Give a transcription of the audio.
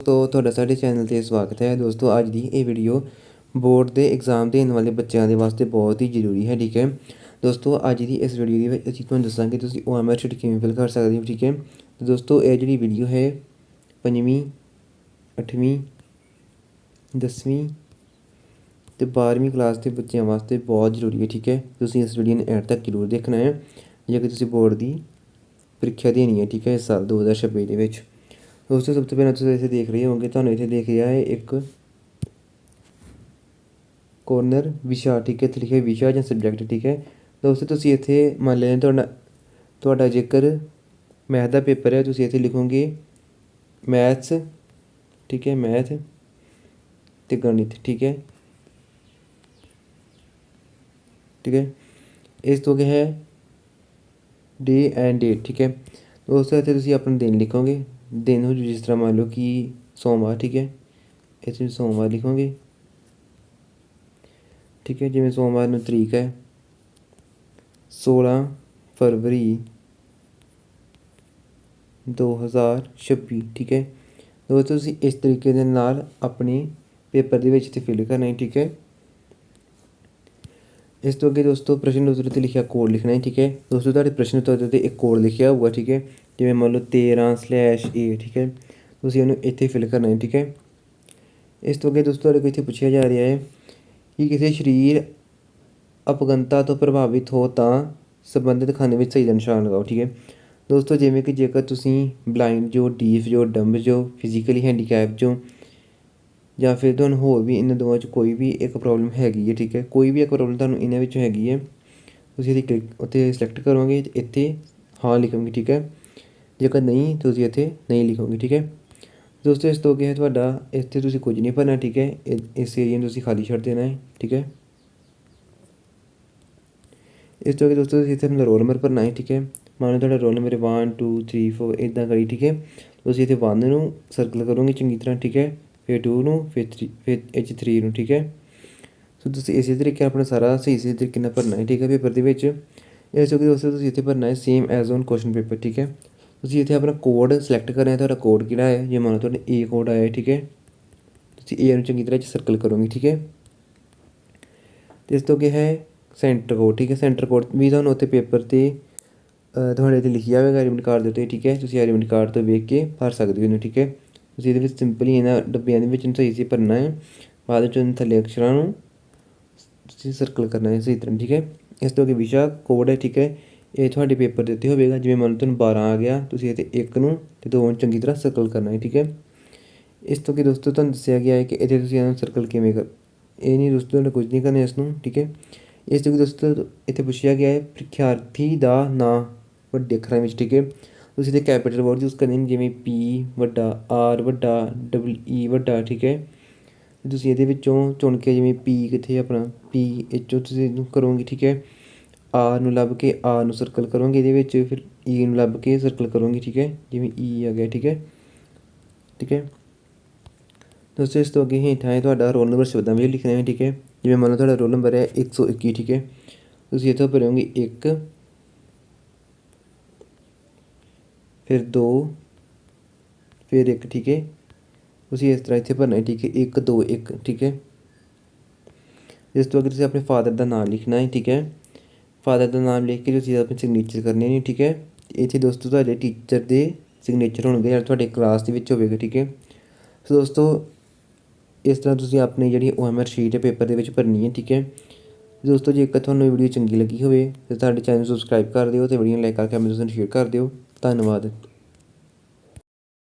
ਦੋਸਤੋ, ਤੁਹਾਡਾ ਸਾਡੇ ਚੈਨਲ ਤੇ ਸਵਾਗਤ ਹੈ। ਦੋਸਤੋ, ਅੱਜ ਦੀ ਇਹ ਵੀਡੀਓ ਬੋਰਡ ਦੇ ਐਗਜ਼ਾਮ ਦੇਣ ਵਾਲੇ ਬੱਚਿਆਂ ਦੇ ਵਾਸਤੇ ਬਹੁਤ ਹੀ ਜ਼ਰੂਰੀ ਹੈ, ਠੀਕ ਹੈ? ਦੋਸਤੋ, ਅੱਜ ਦੀ ਇਸ ਵੀਡੀਓ ਦੇ ਵਿੱਚ ਅਸੀਂ ਤੁਹਾਨੂੰ ਦੱਸਾਂਗੇ ਤੁਸੀਂ OMR ਸ਼ੀਟ ਕਿਵੇਂ ਫਿਲ ਕਰ ਸਕਦੇ ਹੋ, ਠੀਕ ਹੈ? ਤੇ ਦੋਸਤੋ, ਇਹ ਜਿਹੜੀ ਵੀਡੀਓ ਹੈ, ਪੰਜਵੀਂ, ਅੱਠਵੀਂ, ਦਸਵੀਂ ਤੇ 12ਵੀਂ ਕਲਾਸ ਦੇ ਬੱਚਿਆਂ ਵਾਸਤੇ ਬਹੁਤ ਜ਼ਰੂਰੀ ਹੈ, ਠੀਕ ਹੈ? ਤੁਸੀਂ ਇਸ ਵੀਡੀਓ ਨੂੰ ਐਡ ਤੱਕ ਜ਼ਰੂਰ ਦੇਖਣਾ ਹੈ ਜੇ ਕਿ ਤੁਸੀਂ ਬੋਰਡ ਦੀ ਪ੍ਰੀਖਿਆ ਦੇਣੀ ਹੈ, ਠੀਕ ਹੈ, ਇਸ ਸਾਲ 2026 ਦੇ ਵਿੱਚ। ਦੋਸਤੋ ਸਭ ਤੋਂ ਪਹਿਲਾਂ ਤੁਸੀਂ ਇੱਥੇ ਦੇਖ ਰਹੇ ਹੋਵੋਗੇ ਤੁਹਾਨੂੰ ਇੱਥੇ ਦਿਖ ਰਿਹਾ ਹੈ ਇੱਕ ਕੋਰਨਰ ਵਿਸ਼ਾ ਠੀਕ ਹੈ ਇੱਥੇ ਲਿਖਿਆ ਵਿਸ਼ਾ ਜਾਂ ਸਬਜੈਕਟ ਠੀਕ ਹੈ ਦੋਸਤੋ ਤੁਸੀਂ ਇੱਥੇ ਮੰਨ ਲਿਆ ਤੁਹਾਡਾ ਤੁਹਾਡਾ ਜੇਕਰ ਮੈਥ ਦਾ ਪੇਪਰ ਹੈ ਤੁਸੀਂ ਇੱਥੇ ਲਿਖੋਗੇ ਮੈਥਸ ਠੀਕ ਹੈ ਮੈਥ ਤੇ ਗਣਿਤ ਠੀਕ ਹੈ ਠੀਕ ਹੈ ਇਸ ਤੋਂ ਅੱਗੇ ਹੈ ਡੇ ਐਂਡ ਡੇਟ ਠੀਕ ਹੈ ਦੋਸਤੋ ਇੱਥੇ ਤੁਸੀਂ ਆਪਣਾ ਦਿਨ ਲਿਖੋਗੇ ਦਿਨ ਹੋ ਜਿਸ ਤਰ੍ਹਾਂ ਮੰਨ ਲਓ ਕਿ ਸੋਮਵਾਰ ਠੀਕ ਹੈ ਇੱਥੇ ਸੋਮਵਾਰ ਲਿਖੋਗੇ ਠੀਕ ਹੈ ਜਿਵੇਂ ਸੋਮਵਾਰ ਨੂੰ ਤਰੀਕ ਹੈ 16 ਫਰਵਰੀ 2026 ਠੀਕ ਹੈ ਦੋਸਤੋ ਤੁਸੀਂ ਇਸ ਤਰੀਕੇ ਦੇ ਨਾਲ ਆਪਣੇ ਪੇਪਰ ਦੇ ਵਿੱਚ ਤੇ ਫਿਲ ਕਰਨਾ ਹੈ ਠੀਕ ਹੈ ਇਸ ਤੋਂ ਅੱਗੇ ਦੋਸਤੋ ਪ੍ਰਸ਼ਨ ਉੱਤਰ ਤੇ ਲਿਖਿਆ ਕੋਡ ਲਿਖਣਾ ਹੈ ਠੀਕ ਹੈ ਦੋਸਤੋ ਤੁਹਾਡੇ ਪ੍ਰਸ਼ਨ ਉੱਤਰ ਤੇ ਇੱਕ ਕੋਡ ਲਿਖਿਆ ਹੋਊਗਾ ਠੀਕ ਹੈ ਜਿਵੇਂ ਮੰਨ ਲਓ 13/a ਠੀਕ ਹੈ? ਤੁਸੀਂ ਉਹਨੂੰ ਇੱਥੇ ਫਿਲ ਕਰਨਾ ਹੈ, ਠੀਕ ਹੈ? ਇਸ ਤੋਂ ਅੱਗੇ ਦੋਸਤੋ ਤੁਹਾਡੇ ਕੋਲ ਇੱਥੇ ਪੁੱਛਿਆ ਜਾ ਰਿਹਾ ਹੈ ਕਿ ਕਿਸੇ ਸਰੀਰ ਅਪਗਨਤਾ ਤੋਂ ਪ੍ਰਭਾਵਿਤ ਹੋ ਤਾਂ ਸੰਬੰਧਿਤ ਖਾਨੇ ਵਿੱਚ ਸਹੀ ਦਾ ਨਿਸ਼ਾਨ ਲਗਾਓ, ਠੀਕ ਹੈ? ਦੋਸਤੋ ਜਿਵੇਂ ਕਿ ਜੇਕਰ ਤੁਸੀਂ ਬਲਾਈਂਡ ਜੋ ਡੀਫ ਜੋ ਡੰਬ ਜੋ ਫਿਜ਼ੀਕਲੀ ਹੈਂਡੀਕੈਪ ਜੋ, ਜਾਂ ਫਿਰ ਤੁਹਾਨੂੰ ਹੋਰ ਵੀ ਇਹਨਾਂ ਦੋਵਾਂ 'ਚ ਕੋਈ ਵੀ ਇੱਕ ਪ੍ਰੋਬਲਮ ਹੈਗੀ ਹੈ, ਠੀਕ ਹੈ? ਕੋਈ ਵੀ ਇੱਕ ਪ੍ਰੋਬਲਮ ਤੁਹਾਨੂੰ ਇਹਨਾਂ ਵਿੱਚੋਂ ਹੈਗੀ ਹੈ, ਤੁਸੀਂ ਇਹਦੀ ਕਲਿੱਕ ਉੱਤੇ ਸਿਲੈਕਟ ਕਰੋਗੇ ਤੇ ਇੱਥੇ ਹਾਂ ਲਿਖੋਗੇ, ਠੀਕ ਹੈ? ਜੇਕਰ ਨਹੀਂ, ਤੁਸੀਂ ਇੱਥੇ ਨਹੀਂ ਲਿਖੋਗੇ, ਠੀਕ ਹੈ? ਦੋਸਤੋ, ਇਸ ਤੋਂ ਅੱਗੇ ਹੈ ਤੁਹਾਡਾ, ਇੱਥੇ ਤੁਸੀਂ ਕੁਝ ਨਹੀਂ ਭਰਨਾ, ਠੀਕ ਹੈ? ਇਸ ਏਰੀਆ ਨੂੰ ਤੁਸੀਂ ਖਾਲੀ ਛੱਡ ਦੇਣਾ ਹੈ, ਠੀਕ ਹੈ? ਇਸ ਤੋਂ ਅੱਗੇ ਦੋਸਤੋ, ਤੁਸੀਂ ਇੱਥੇ ਆਪਣਾ ਰੋਲ ਨੰਬਰ ਭਰਨਾ ਹੈ, ਠੀਕ ਹੈ? ਮੰਨ ਲਓ ਤੁਹਾਡਾ ਰੋਲ ਨੰਬਰ 1 2 3 4 ਇਦਾਂ ਕਰੀ, ਠੀਕ ਹੈ? ਤੁਸੀਂ ਇੱਥੇ 1 ਨੂੰ ਸਰਕਲ ਕਰੋਗੇ ਚੰਗੀ ਤਰ੍ਹਾਂ, ਠੀਕ ਹੈ? ਫਿਰ 2 ਨੂੰ, ਫਿਰ 3 ਫਿਰ ਇਹ 'ਚ 3 ਨੂੰ, ਠੀਕ ਹੈ? ਸੋ ਤੁਸੀਂ ਇਸੇ ਤਰੀਕੇ ਨਾਲ ਆਪਣਾ ਸਾਰਾ ਸਹੀ ਸਹੀ ਤਰੀਕੇ ਨਾਲ ਭਰਨਾ ਹੈ, ਠੀਕ ਹੈ? ਪੇਪਰ ਦੇ ਵਿੱਚ। ਇਸ ਤੋਂ ਅੱਗੇ ਦੋਸਤੋ, ਤੁਸੀਂ ਇੱਥੇ ਭਰਨਾ ਹੈ same as on question paper ਠੀਕ ਹੈ? ਤੁਸੀਂ ਇੱਥੇ ਆਪਣਾ ਕੋਡ ਸਿਲੈਕਟ ਕਰਨਾ ਹੈ, ਤੁਹਾਡਾ ਕੋਡ ਕਿਹੜਾ ਹੈ? ਜੇ ਮੰਨ ਲਓ ਤੁਹਾਡਾ ਏ ਕੋਡ ਆਇਆ, ਠੀਕ ਹੈ? ਤੁਸੀਂ ਏ ਨੂੰ ਚੰਗੀ ਤਰ੍ਹਾਂ ਸਰਕਲ ਕਰੋਗੇ, ਠੀਕ ਹੈ? ਤੇ ਇਸ ਤੋਂ ਅੱਗੇ ਹੈ ਸੈਂਟਰ ਕੋਡ ਠੀਕ ਹੈ? ਸੈਂਟਰ ਕੋਡ ਵੀ ਤੁਹਾਨੂੰ ਉੱਥੇ ਪੇਪਰ ਤੇ ਤੁਹਾਡੇ ਤੇ ਲਿਖਿਆ ਹੋਵੇਗਾ ਐਡਮਿਟ ਕਾਰਡ ਦੇ ਉੱਤੇ, ਠੀਕ ਹੈ? ਤੁਸੀਂ ਐਡਮਿਟ ਕਾਰਡ ਤੋਂ ਵੇਖ ਕੇ ਭਰ ਸਕਦੇ ਹੋ ਇਹਨੂੰ, ਠੀਕ ਹੈ? ਤੁਸੀਂ ਇਹਦੇ ਵਿੱਚ ਸਿੰਪਲੀ ਇਹਨਾਂ ਡੱਬਿਆਂ ਦੇ ਵਿੱਚ ਨੂੰ ਸਹੀ ਸੀ ਭਰਨਾ ਹੈ। ਬਾਅਦ ਵਿੱਚ ਉਹਨਾਂ ਥੱਲੇ ਅਕਸ਼ਰਾਂ ਨੂੰ ਤੁਸੀਂ ਸਰਕਲ ਕਰਨਾ ਹੈ ਸਹੀ ਤਰ੍ਹਾਂ, ਠੀਕ ਹੈ? ਇਸ ਤੋਂ ਅੱਗੇ ਵਿਸ਼ਾ ਕੋਡ ਹੈ, ਠੀਕ ਹੈ? ਇਹ ਤੁਹਾਡੇ ਪੇਪਰ ਦੇ ਉੱਤੇ ਹੋਵੇਗਾ, ਜਿਵੇਂ ਮੰਨ ਲਓ ਤੁਹਾਨੂੰ 12 ਆ ਗਿਆ, ਤੁਸੀਂ ਇਹਦੇ ਇੱਕ ਨੂੰ ਤੇ ਦੋ ਨੂੰ ਚੰਗੀ ਤਰ੍ਹਾਂ ਸਰਕਲ ਕਰਨਾ ਹੈ, ਠੀਕ ਹੈ? ਇਸ ਤੋਂ ਕਿ ਦੋਸਤੋ ਤੁਹਾਨੂੰ ਦੱਸਿਆ ਗਿਆ ਹੈ ਕਿ ਇਹਦੇ ਤੁਸੀਂ ਇਹਨੂੰ ਸਰਕਲ ਕਿਵੇਂ ਕਰ ਇਹ ਨਹੀਂ ਦੋਸਤੋ ਤੁਹਾਨੂੰ ਕੁਝ ਨਹੀਂ ਕਰਨਾ ਇਸ ਨੂੰ, ਠੀਕ ਹੈ? ਇਸ ਤੋਂ ਕਿ ਦੋਸਤੋ ਇੱਥੇ ਪੁੱਛਿਆ ਗਿਆ ਹੈ, ਪ੍ਰੀਖਿਆਰਥੀ ਦਾ ਨਾਂ ਵੱਡੇ ਅੱਖਰਾਂ ਵਿੱਚ, ਠੀਕ ਹੈ? ਤੁਸੀਂ ਇਹਦੇ ਕੈਪੀਟਲ ਵਰਡ ਯੂਜ਼ ਕਰਨੇ ਨੇ, ਜਿਵੇਂ P ਵੱਡਾ R ਵੱਡਾ ਡਬਲ E ਵੱਡਾ, ਠੀਕ ਹੈ? ਤੁਸੀਂ ਇਹਦੇ ਵਿੱਚੋਂ ਚੁਣ ਕੇ ਜਿਵੇਂ P ਕਿੱਥੇ ਆਪਣਾ? P ਇਹ 'ਚੋਂ ਤੁਸੀਂ ਇਹਨੂੰ ਕਰੋਗੇ, ਠੀਕ ਹੈ? R ਨੂੰ ਲੱਭ ਕੇ R ਨੂੰ ਸਰਕਲ ਕਰੋਂਗੇ ਇਹਦੇ ਵਿੱਚ, ਫਿਰ ਈ ਨੂੰ ਲੱਭ ਕੇ ਸਰਕਲ ਕਰੋਂਗੇ, ਠੀਕ ਹੈ? ਜਿਵੇਂ ਈ ਆ ਗਿਆ, ਠੀਕ ਹੈ? ਠੀਕ ਹੈ? ਦੋਸਤੋ, ਇਸ ਤੋਂ ਅੱਗੇ ਹੇਠਾਂ ਹੈ ਤੁਹਾਡਾ ਰੋਲ ਨੰਬਰ ਸ਼ਬਦਾਂ ਵਿੱਚ ਲਿਖਣਾ ਹੈ, ਠੀਕ ਹੈ? ਜਿਵੇਂ ਮੰਨ ਲਓ ਤੁਹਾਡਾ ਰੋਲ ਨੰਬਰ ਹੈ 121 ਠੀਕ ਹੈ? ਤੁਸੀਂ ਇੱਥੋਂ ਭਰੋਗੇ 1 ਫਿਰ 2 ਫਿਰ 1 ਠੀਕ ਹੈ? ਤੁਸੀਂ ਇਸ ਤਰ੍ਹਾਂ ਇੱਥੇ ਭਰਨਾ ਹੈ, ਠੀਕ ਹੈ? 1 2 1 ਠੀਕ ਹੈ? ਇਸ ਤੋਂ ਅੱਗੇ ਤੁਸੀਂ ਆਪਣੇ ਫਾਦਰ ਦਾ ਨਾਮ ਲਿਖਣਾ ਹੈ, ਠੀਕ ਹੈ? ਫਾਦਰ ਦਾ ਨਾਮ ਲਿਖ ਕੇ ਤੁਸੀਂ ਆਪਣੇ ਸਿਗਨੇਚਰ ਕਰਨੇ ਨੇ ਠੀਕ ਹੈ? ਇੱਥੇ ਦੋਸਤੋ ਤੁਹਾਡੇ ਟੀਚਰ ਦੇ ਸਿਗਨੇਚਰ ਹੋਣਗੇ, ਜਿਹੜਾ ਤੁਹਾਡੇ ਕਲਾਸ ਦੇ ਵਿੱਚ ਹੋਵੇਗਾ, ਠੀਕ ਹੈ? ਸੋ ਦੋਸਤੋ, ਇਸ ਤਰ੍ਹਾਂ ਤੁਸੀਂ ਆਪਣੀ ਜਿਹੜੀ OMR ਸ਼ੀਟ ਹੈ ਪੇਪਰ ਦੇ ਵਿੱਚ ਭਰਨੀ ਹੈ, ਠੀਕ ਹੈ? ਦੋਸਤੋ, ਜੇਕਰ ਤੁਹਾਨੂੰ ਵੀਡੀਓ ਚੰਗੀ ਲੱਗੀ ਹੋਵੇ, ਤਾਂ ਸਾਡੇ ਚੈਨਲ ਨੂੰ ਸਬਸਕ੍ਰਾਈਬ ਕਰ ਦਿਓ ਤੇ ਵੀਡੀਓ ਨੂੰ ਲਾਈਕ ਕਰਕੇ ਆਪਣੇ ਸ਼ੇਅਰ ਕਰ ਦਿਓ। ਧੰਨਵਾਦ।